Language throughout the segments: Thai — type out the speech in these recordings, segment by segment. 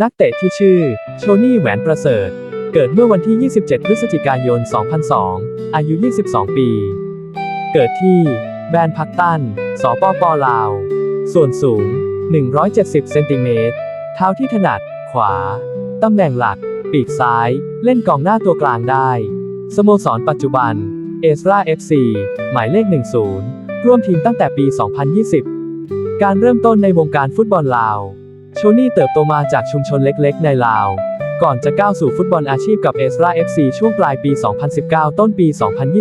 นักเตะที่ชื่อ โชนี่แหวนประเสริฐ เกิดเมื่อวันที่ 27 พฤศจิกายน 2002 อายุ 22 ปี เกิดที่ แบนพักตัน สปปลาว ส่วนสูง 170 เซนติเมตร เท้าที่ถนัด ขวา ตำแหน่งหลัก ปีกซ้าย เล่นกองหน้าตัวกลางได้ สโมสรปัจจุบัน เอสรา FC หมายเลข 10 ร่วมทีมตั้งแต่ปี 2020 การเริ่มต้นในวงการฟุตบอลลาว ชนี่เติบโตมาจากชุมชนเล็กๆ ในลาว ก่อนจะก้าวสู่ฟุตบอลอาชีพกับเอสรา FC ช่วงปลายปี 2019 ต้นปี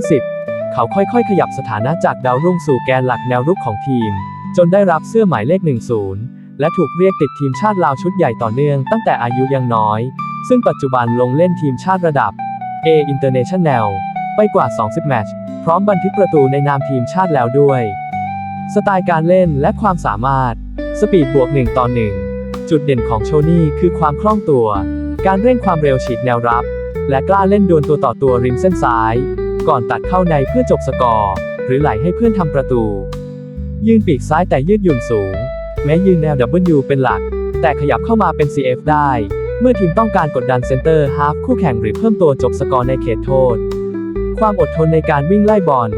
2020 เขาค่อยๆ ขยับสถานะจากดาวรุ่งสู่แกนหลักแนวรุกของทีม จนได้รับเสื้อหมายเลข 10 และถูกเรียกติดทีมชาติลาวชุดใหญ่ต่อเนื่องตั้งแต่อายุยังน้อย ซึ่งปัจจุบันลงเล่นทีมชาติระดับ A International ไปกว่า 20 แมตช์ พร้อมบันทึกประตูในนามทีมชาติแล้วด้วย สไตล์การเล่นและความสามารถ สปีดบวก 1 ต่อ 1 จุดเด่นของโชนี่คือความคล่องตัว การเร่งความเร็วฉีกแนวรับ และกล้าเล่นดวลตัวต่อตัวริมเส้นซ้าย ก่อนตัดเข้าในเพื่อจบสกอร์ หรือไหลให้เพื่อนทำประตู ยืนปีกซ้ายแต่ยืดหยุ่นสูง แม้ยืนแนว W เป็นหลัก แต่ขยับเข้ามาเป็น CF ได้ เมื่อทีมต้องการกดดันเซนเตอร์ฮาฟคู่แข่งหรือเพิ่มตัวจบสกอร์ในเขตโทษ ความอดทนในการวิ่งไล่บอล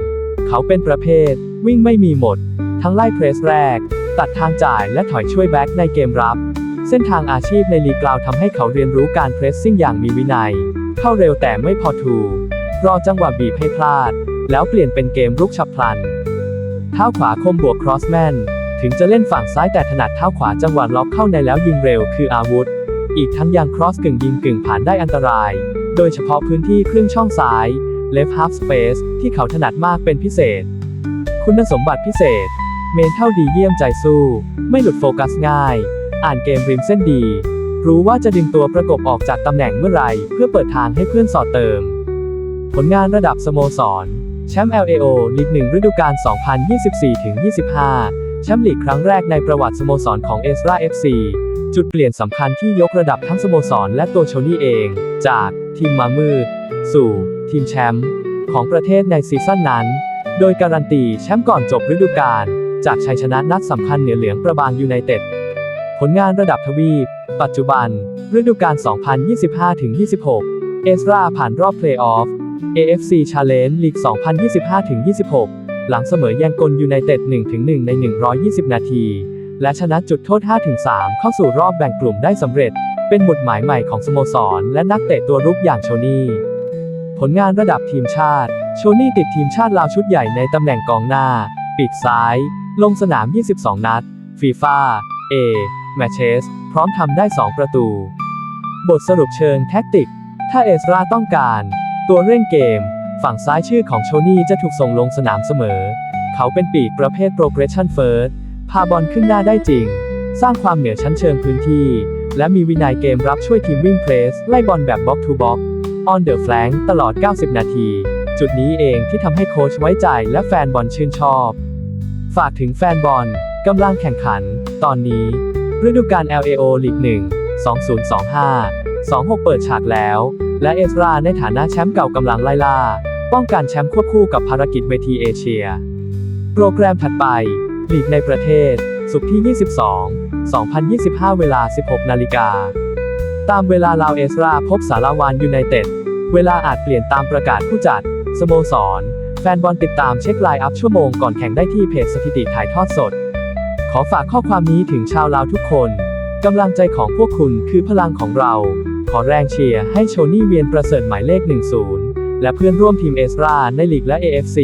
เขาเป็นประเภท วิ่งไม่มีหมด ทั้งไล่เพรสแรกตัดทางจ่ายและถอยช่วยแบ็กในเกมรับ เส้นทางอาชีพในลีกกลาวทำให้เขาเรียนรู้การเพรสซิ่งอย่างมีวินัย เข้าเร็วแต่ไม่พอถูกรอจังหวะบีบให้พลาด แล้วเปลี่ยนเป็นเกมรุกฉับพลัน เท้าขวาคมบวกครอสแมน ถึงจะเล่นฝั่งซ้ายแต่ถนัดเท้าขวาจังหวะล็อกเข้าในแล้วยิงเร็วคืออาวุธ อีกทั้งยังครอสกึ่งยิงกึ่งผ่านได้อันตราย โดยเฉพาะพื้นที่ครึ่งช่องซ้าย left half space ที่เขาถนัดมากเป็นพิเศษ คุณสมบัติพิเศษ เมนเท่าดีเยี่ยมใจสู้ ไม่หลุดโฟกัสง่าย อ่านเกมริมเส้นดี รู้ว่าจะดึงตัวประกบออกจากตำแหน่งเมื่อไรเพื่อเปิดทางให้เพื่อนสอดเติม ผลงานระดับสโมสร แชมป์ LAO ลีกหนึ่งฤดูกาล 2024-25 แชมป์ลีกครั้งแรกในประวัติสโมสรของเอสรา FC จุดเปลี่ยนสำคัญที่ยกระดับทั้งสโมสรและตัวโชนี่เอง จากทีมมามืด สู่ ทีมแชมป์ของประเทศในซีซั่นนั้น โดยการันตีแชมป์ก่อนจบฤดูกาลจากชัยชนะนัดสำคัญเหนือเหลืองประบางยูไนเต็ด ลงานระดับทวีป ปัจจุบัน ฤดูกาล 2025-26 เอสราผ่านรอบเพลย์ออฟ AFC Challenge League 2025-26 หลังเสมอแยงกลยูไนเต็ด 1-1 ใน 120 นาที และชนะจุดโทษ 5-3 เข้าสู่รอบแบ่งกลุ่มได้สำเร็จ เป็นหมุดหมายใหม่ของสโมสร และนักเตะตัวรุกอย่างโชนี่ผลงานระดับทีมชาติ โชนี่ติดทีมชาติลาวชุดใหญ่ในตำแหน่งกองหน้า ปีกซ้าย ลงสนาม 22 นัด ฟีฟ่า A แมชเชสพร้อมทำได้ 2 ประตู บทสรุปเชิงแท็กติก ถ้าเอสราต้องการ ตัวเร่งเกม ฝั่งซ้ายชื่อของโชนี่จะถูกส่งลงสนามเสมอ เขาเป็นปีกประเภท progression first พาบอลขึ้นหน้าได้จริง สร้างความเหนือชั้นเชิงพื้นที่ และมีวินัยเกมรับช่วยทีมวิ่งเพรสไล่บอลแบบ box to box on the flank ตลอด 90 นาที จุดนี้เองที่ทำให้โค้ชไว้ใจและแฟนบอลชื่นชอบ ฝากถึงแฟนบอลกำลังแข่งขัน ตอนนี้ ฤดูกาล LAO ลีก1 2025 26 เปิดฉากแล้ว และเอสราในฐานะแชมป์เก่ากำลังไล่ล่า ป้องกันแชมป์ควบคู่กับภารกิจเวทีเอเชีย โปรแกรมถัดไป ลีกในประเทศ สุขที่ 22 2025 เวลา 16 นาฬิกา ตามเวลาลาวเอสราพบสาราวานยูไนเต็ด เวลาอาจเปลี่ยนตามประกาศผู้จัด สโมสร แฟนบอลติดตามเช็คไลน์อัพชั่วโมงก่อนแข่งได้ที่เพจสถิติถ่ายทอดสด ขอฝากข้อความนี้ถึงชาวลาวทุกคน กำลังใจของพวกคุณคือพลังของเรา ขอแรงเชียร์ให้โชนี่เวียนประเสริฐหมายเลข 10 และเพื่อนร่วมทีมเอสราในลีกและ AFC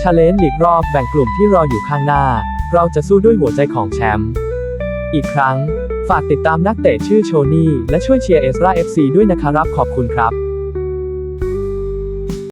ชาเลนจ์ลีกรอบแบ่งกลุ่มที่รออยู่ข้างหน้า เราจะสู้ด้วยหัวใจของแชมป์ อีกครั้ง ฝากติดตามนักเตะชื่อโชนี่และช่วยเชียร์เอสรา FC ด้วยนะครับ ขอบคุณครับ